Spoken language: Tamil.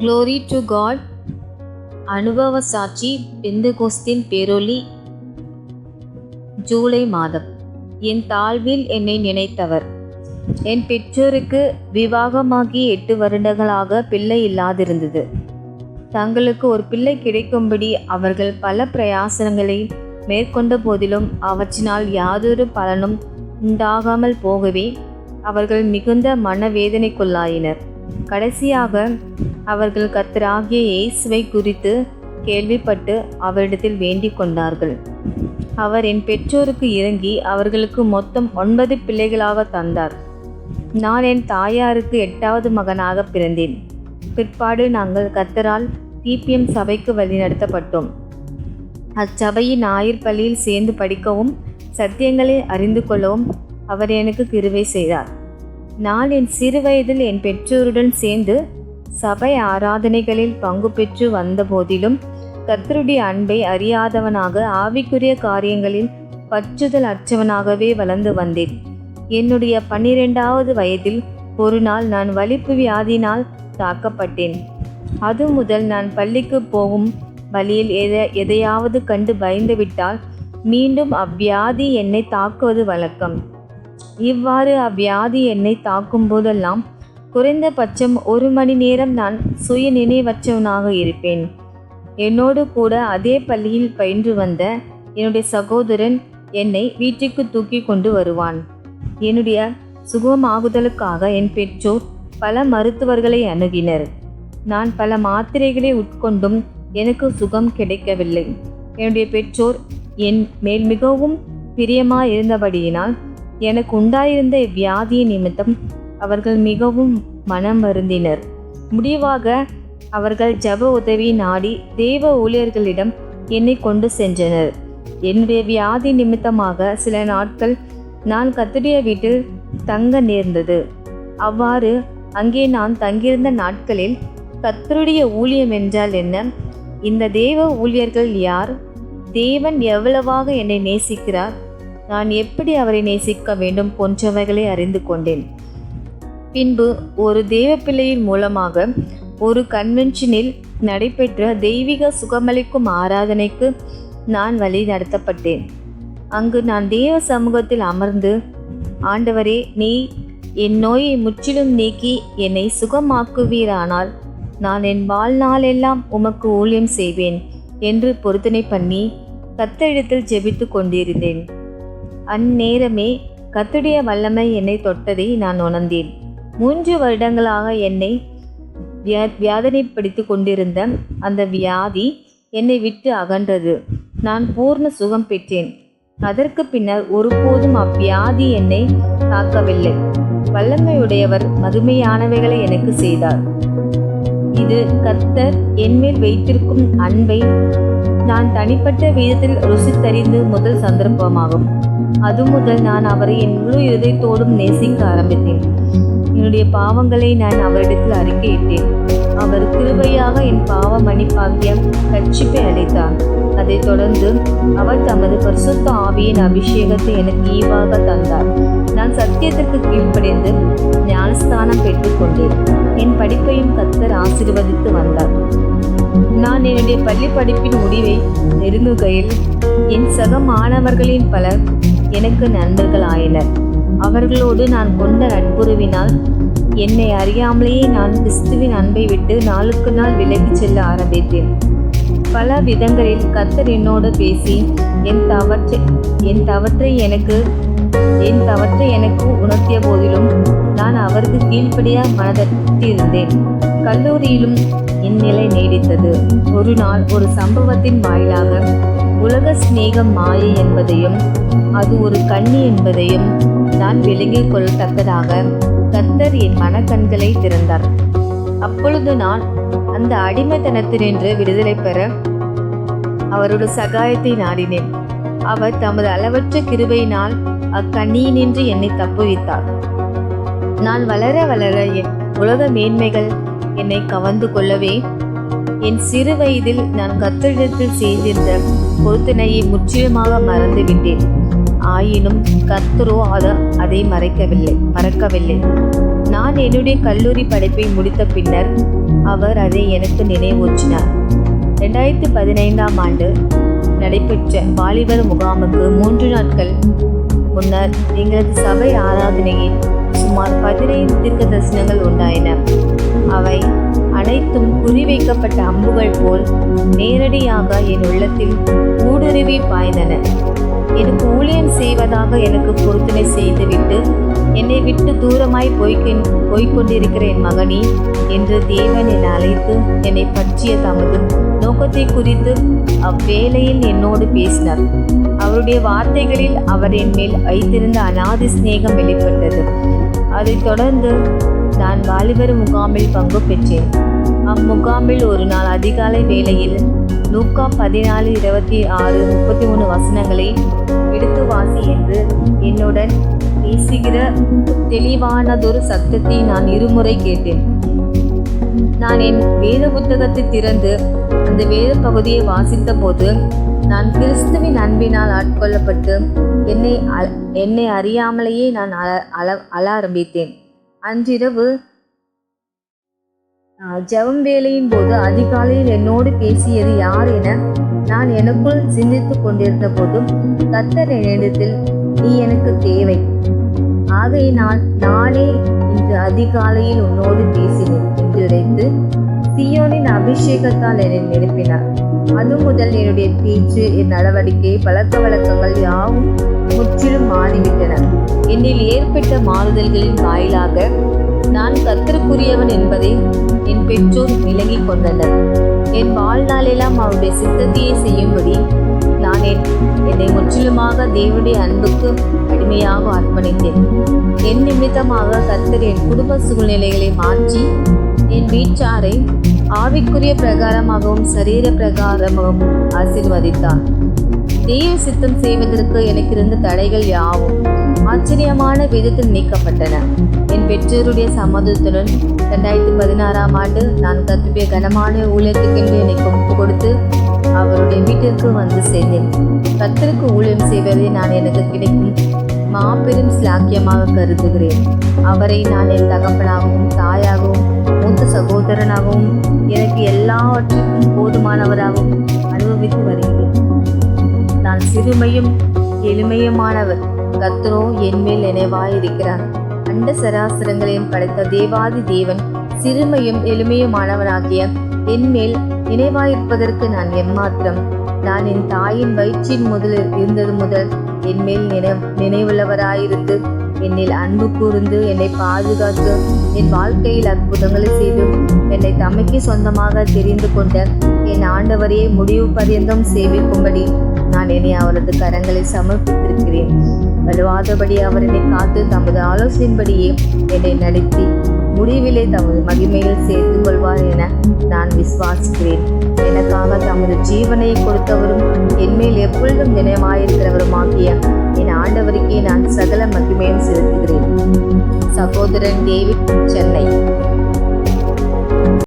க்ளோரி டு காட் அனுபவ சாட்சி பெந்துகோஸ்தின் பேரொளி ஜூலை மாதம். என் தாழ்வில் என்னை நினைத்தவர். என் பெற்றோருக்கு விவாகமாகி எட்டு வருடங்களாக பிள்ளை இல்லாதிருந்தது. தங்களுக்கு ஒரு பிள்ளை கிடைக்கும்படி அவர்கள் பல பிரயாசனங்களை மேற்கொண்ட போதிலும் அவற்றினால் யாதொரு பலனும் உண்டாகாமல் போகவே அவர்கள் மிகுந்த மனவேதனைக்குள்ளாயினர். கடைசியாக அவர்கள் கத்தராகிய இயேசுவை குறித்து கேள்விப்பட்டு அவரிடத்தில் வேண்டிக் கொண்டார்கள். அவர் என் பெற்றோருக்கு இறங்கி அவர்களுக்கு மொத்தம் ஒன்பது பிள்ளைகளாக தந்தார். நான் என் தாயாருக்கு எட்டாவது மகனாக பிறந்தேன். பிற்பாடு நாங்கள் கத்தரால் டிபிஎம் சபைக்கு வழிநடத்தப்பட்டோம் அச்சபையின் ஞாயிறு பள்ளியில் சேர்ந்து படிக்கவும் சத்தியங்களை அறிந்து கொள்ளவும் அவர் எனக்கு கிருவை செய்தார். நான் என் சிறுவயதில் என் பெற்றோருடன் சேர்ந்து சபை ஆராதனைகளில் பங்கு பெற்று வந்த போதிலும் கத்தருடைய அன்பை அறியாதவனாக ஆவிக்குரிய காரியங்களில் பற்றுதல் அற்றவனாகவே வளர்ந்து வந்தேன். என்னுடைய பன்னிரெண்டாவது வயதில் ஒரு நாள் நான் வலிப்பு வியாதியினால் தாக்கப்பட்டேன். அது முதல் நான் பள்ளிக்கு போகும் வழியில் எதை எதையாவது கண்டு பயந்துவிட்டால் மீண்டும் அவ்வியாதி என்னை தாக்குவது வழக்கம். இவ்வாறு அவ்வியாதி என்னை தாக்கும் போதெல்லாம் குறைந்தபட்சம் ஒரு மணி நேரம் நான் சுய நினைவற்றவனாக இருப்பேன். என்னோடு கூட அதே பள்ளியில் பயின்று வந்த என்னுடைய சகோதரன் என்னை வீட்டுக்கு தூக்கி கொண்டு வருவான். என்னுடைய சுகமாகுதலுக்காக என் பெற்றோர் பல மருத்துவர்களை அணுகினர். நான் பல மாத்திரைகளை உட்கொண்டும் எனக்கு சுகம் கிடைக்கவில்லை. என்னுடைய பெற்றோர் என் மேல் மிகவும் பிரியமாக இருந்தபடியினால் எனக்கு உண்டாயிருந்த இவ்வியாதியின் நிமித்தம் அவர்கள் மிகவும் மனம் வருந்தினர் முடிவாக அவர்கள் ஜப உதவி நாடி தேவ ஊழியர்களிடம் என்னை கொண்டு சென்றனர். என்னுடைய வியாதி நிமித்தமாக சில நாட்கள் நான் கத்துடைய வீட்டில் தங்க நேர்ந்தது. அவ்வாறு அங்கே நான் தங்கியிருந்த நாட்களில் கத்தருடைய ஊழியம் என்றால் என்ன? இந்த தேவ ஊழியர்கள் யார்? தேவன் எவ்வளவாக என்னை நேசிக்கிறார்? நான் எப்படி அவரை நேசிக்க வேண்டும் போன்றவைகளை அறிந்து கொண்டேன். பின்பு ஒரு தேவப்பிள்ளையின் மூலமாக ஒரு கன்வென்ஷனில் நடைபெற்ற தெய்வீக சுகமளிக்கும் ஆராதனைக்கு நான் வழி நடத்தப்பட்டேன். அங்கு நான் தேவ சமூகத்தில் அமர்ந்து ஆண்டவரே நீ என் நோயை முற்றிலும் நீக்கி என்னை சுகமாக்குவீரானால் நான் என் வாழ்நாளெல்லாம் உமக்கு ஊழியம் செய்வேன் என்று பொருத்தனை பண்ணி கத்தெழுத்தில் ஜெபித்து கொண்டிருந்தேன். அந்நேரமே கத்துடைய வல்லமை என்னை தொட்டதை நான் உணர்ந்தேன். மூன்று வருடங்களாக என்னை வியா வியாதனைப்படுத்தி கொண்டிருந்த அந்த வியாதி என்னை விட்டு அகன்றது. நான் பூர்ண சுகம் பெற்றேன். அதற்கு பின்னர் ஒருபோதும் அவ்வியாதி என்னை தாக்கவில்லை. வல்லமையுடையவர் மதுமையானவைகளை எனக்கு செய்தார். இது கத்தர் என்மேல் வைத்திருக்கும் அன்பை நான் தனிப்பட்ட விதத்தில் ருசித்தறிந்து முதல் சந்தர்ப்பமாகும். அது முதல் நான் அவரை என் முழு இதயத்தோடும் நேசிக்க ஆரம்பித்தேன். என்னுடைய பாவங்களை நான் அவரிடத்தில் அறிக்கையிட்டேன். அவர் கிருபையாக என் பாவ மன்னிப்பாகிய கட்சிப்பை அளித்தார் அதைத் தொடர்ந்து அவர் தமது பரிசுத்த ஆவியின் அபிஷேகத்தை எனக்கு ஈவாக தந்தார். நான் சத்தியத்திற்கு கீழ்ப்படைந்து ஞானஸ்தானம் பெற்றுக்கொண்டேன் என் படிப்பையும் கத்தர் ஆசீர்வதித்து வந்தார். நான் என்னுடைய பள்ளி படிப்பின் முடிவை நெருங்குகையில் என் சக மாணவர்களின் பலர் எனக்கு நண்பர்கள் ஆயினர் அவர்களோடு நான் கொண்ட நட்புறவினால் என்னை அறியாமலேயே நான் கிறிஸ்துவின் அன்பை விட்டு நாளுக்கு நாள் விலகிச் செல்ல ஆரம்பித்தேன். பல விதங்களில் கத்தர் என்னோடு பேசி என் தவற்றை என் தவற்றை எனக்கு என் தவற்றை எனக்கு உணர்த்திய போதிலும் நான் அவருக்கு கீழ்ப்படியாக மனதட்டிருந்தேன் கல்லூரியிலும் இந்நிலை நீடித்தது. ஒரு நாள் ஒரு சம்பவத்தின் வாயிலாக உலக சிநேகம் மாயை என்பதையும் அது ஒரு கண்ணி என்பதையும் நான் விளங்கிக் கொள்ளத்தக்கதாக கத்தர் என் மனக்கண்களை திறந்தார். அப்பொழுது நான் அந்த அடிமைத்தனத்தினின்று விடுதலை பெற அவரோட சகாயத்தை நாடினேன். அவர் தமது அளவற்ற கிருபையினால் அக்கண்ணியினின்று என்னை தப்புவித்தார். நான் வளர வளர என் உலக மேன்மைகள் என்னை கவர்ந்து கொள்ளவே என் சிறு வயதில் நான் கத்தரிடத்தில் செய்திருந்த பொருத்தனையை முற்றிலுமாக மறந்துவிட்டேன். ஆயினும் கர்த்தரோ அத அதை மறைக்கவில்லை மறக்கவில்லை. நான் என்னுடைய கல்லூரி படிப்பை முடித்த பின்னர் அவர் அதை எனக்கு நினைவூற்றினார் ரெண்டாயிரத்தி பதினைந்தாம் ஆண்டு நடைபெற்ற வாலிபர் முகாமுக்கு மூன்று நாட்கள் முன்னர் எங்களது சபை ஆராதனையில் சுமார் பதினைந்து தீர்க்க தரிசனங்கள் உண்டாயின. அவை அனைத்தும் குறிவைக்கப்பட்ட அம்புகள் போல் நேரடியாக என் உள்ளத்தில் ஊடுருவி பாய்ந்தன. எனக்கு ஊழியம் செய்வதாக எனக்கு பொருத்தனை செய்துவிட்டு என்னை விட்டு தூரமாய் போய்கொண் போய்கொண்டிருக்கிற என் மகனே என்று தேவன் என்னை அழைத்து என்னை பற்றிய தமது நோக்கத்தை குறித்து அவ்வேளையில் என்னோடு பேசினார். அவருடைய வார்த்தைகளில் அவர் என் மேல் வைத்திருந்த அநாதி சிநேகம் வெளிப்பட்டது. அதைத் தொடர்ந்து நான் வாலிபர் முகாமில் பங்கு பெற்றேன். அம்முகாமில் ஒரு நாள் அதிகாலை வேளையில் லூக்கா பதினாலு இருபத்தி ஆறு முப்பத்தி மூணு வசனங்களை எடுத்து வாசி என்று என்னுடன் பேசுகிற தெளிவானதொரு சத்தத்தை நான் இருமுறை கேட்டேன். நான் என் வேத புத்தகத்தை திறந்து அந்த வேத பகுதியை வாசித்த போது நான் கிறிஸ்துவின் அன்பினால் ஆட்கொள்ளப்பட்டு என்னை அ- என்னை அறியாமலேயே நான் அல அல அழ ஆரம்பித்தேன் அன்றிரவு ஜெபம் வேலையின் போது அதிகாலையில் என்னோடு பேசியது யார் என நான் எனக்குள் சிந்தித்து கொண்டிருந்த போதும் கத்தர் என்னிடத்தில் நீ எனக்கு தேவை. ஆகையினால் நானே இன்று அதிகாலையில் உன்னோடு பேசினேன் என்று உரைத்து சியோனின் அபிஷேகத்தால் என்னை நிரப்பினார். அது முதல் என்னுடைய பேச்சு என் நடவடிக்கை பழக்க வழக்கங்கள் யாவும் முற்றிலும் மாறிவிட்டன. என்னில் ஏற்பட்ட மாறுதல்களின் வாயிலாக நான் கத்தருக்குரியவன் என்பதை என் பெற்றோர் விலகி கொண்டனர். என் வாழ்நாளெல்லாம் அவருடைய சித்தத்தையே செய்யும்படி நான் என்னை முற்றிலுமாக தேவனுடைய அன்புக்கு அடிமையாக அர்ப்பணித்தேன். என் நிமித்தமாக கர்த்தர் என் குடும்ப சூழ்நிலைகளை மாற்றி என் வீட்டாரை ஆவிக்குரிய பிரகாரமாகவும் சரீர பிரகாரமாகவும் ஆசீர்வதித்தார். தெய்வ சித்தம் செய்வதற்கு எனக்கு இருந்த தடைகள் யாவும்? ஆச்சரியமான விதத்தில் நீக்கப்பட்டன. என் பெற்றோருடைய சம்மதத்துடன் ரெண்டாயிரத்தி பதினாறாம் ஆண்டு நான் கத்துடைய கனமான ஊழியத்துக்கென்று என்னை ஒப்பு கொடுத்து அவருடைய வீட்டிற்கு வந்து சேர்ந்தேன். கத்தருக்கு ஊழியம் செய்வதை நான் எனக்கு கிடைக்கும் மாபெரும் சிலாக்கியமாக கருதுகிறேன். அவரை நான் என் தகப்பனாகவும் தாயாகவும் மூத்த சகோதரனாகவும் எனக்கு எல்லாவற்றுக்கும் போதுமானவராகவும் அனுபவித்து வருகிறேன். நான் சிறுமையும் எளிமையுமானவர். கர்த்தரோ என்மேல் நினைவாயிருக்கிறார். அண்ட சராசரங்களையும் படைத்த தேவாதி தேவன் சிறுமையும் எளிமையுமானவனாகிய என்மேல் நினைவாயிருப்பதற்கு நான் எம்மாத்திரம். நான் என் தாயின் வயிற்றின் முதல் இருந்தது முதல் என்மேல் நினை நினைவுள்ளவராயிருந்து என்னில் அன்பு கூர்ந்து என்னை பாதுகாத்து என் வாழ்க்கையில் அற்புதங்களை செய்து என்னை தமைக்கு சொந்தமாக தெரிந்து கொண்ட என் ஆண்டவரையே முடிவு பரியந்தம் சேவிக்கும்படி நான் என்னை அவரது கரங்களை சமர்ப்பித்திருக்கிறேன். வலுவாதபடி அவர் என்னை காத்து தமது ஆலோசனையின்படியே என்னை நடத்தி முடிவிலே தமது மகிமையில் சேர்த்துக் கொள்வார் என நான் விசுவாசிக்கிறேன். எனக்காக தமது ஜீவனை கொடுத்தவரும் என்மேல் எப்பொழுதும் நினைவாயிருக்கிறவருமாகிய என் ஆண்டவருக்கே நான் சகல மகிமையும் செலுத்துகிறேன். சகோதரன் டேவிட் சென்னை.